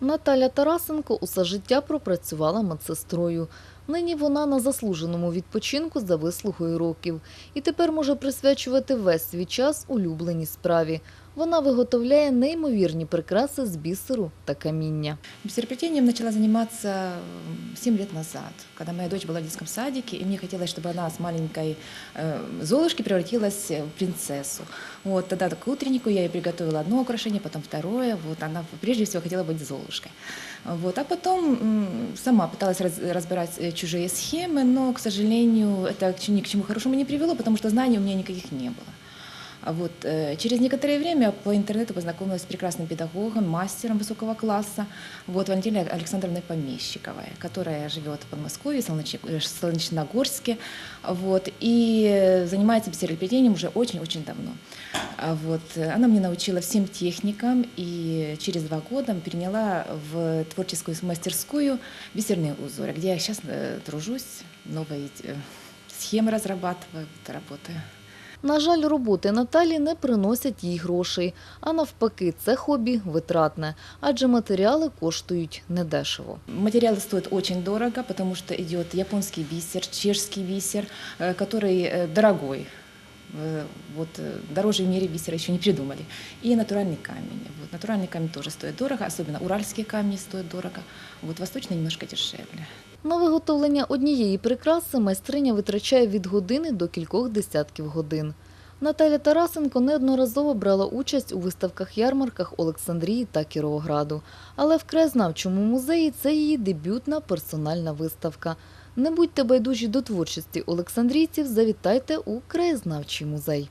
Наталя Тарасенко усе життя пропрацювала медсестрою. Нині вона на заслуженому відпочинку за вислугою років і тепер може присвячувати весь свій час улюбленій справі. Вона виготовляє неймовірні прикраси з бісеру та каміння. Бисероплетением начала заниматься 7 лет назад, когда моя дочь была в детском садике, и мне хотелось, чтобы она с маленькой э, Золушки превратилась в принцессу. Вот тогда к утреннику я ей приготовила одно украшение, потом второе. Вот она прежде всего хотела быть Золушкой. Вот, а потом м, сама пыталась раз- разбирать э, чужие схемы, но, к сожалению, это к чему- ни к чему хорошему не привело, потому что знаний у меня никаких не было. А Вот, э, через некоторое время по интернету познакомилась с прекрасным педагогом, мастером высокого класса, вот, Валентиной Александровной Помещиковой, которая живет в Подмосковье, Солнечи- э, Солнечногорске, вот, и занимается бисероплетением уже очень-очень давно. А Вот, э, она мне научила всем техникам, и через два года переняла в творческую мастерскую бисерные узоры, где я сейчас тружусь, новые схемы разрабатываю, работаю. На жаль, роботи Наталі не приносять їй грошей, а навпаки, це хобі витратне, адже матеріали коштують недешево. Материалы стоят очень дорого, потому что идет японский бисер, чешский бисер, э, который э, дорогой. Э, Вот э, дороже в мире бисера еще не придумали. И натуральный камень. Вот, натуральный камень тоже стоит дорого, особенно уральские камни стоят дорого. Вот восточный немножко дешевле. На виготовлення однієї прикраси майстриня витрачає від години до кількох десятків годин. Наталя Тарасенко неодноразово брала участь у виставках-ярмарках Олександрії та Кіровограду. Але в краєзнавчому музеї це її дебютна персональна виставка. Не будьте байдужі до творчості олександрійців, завітайте у краєзнавчий музей.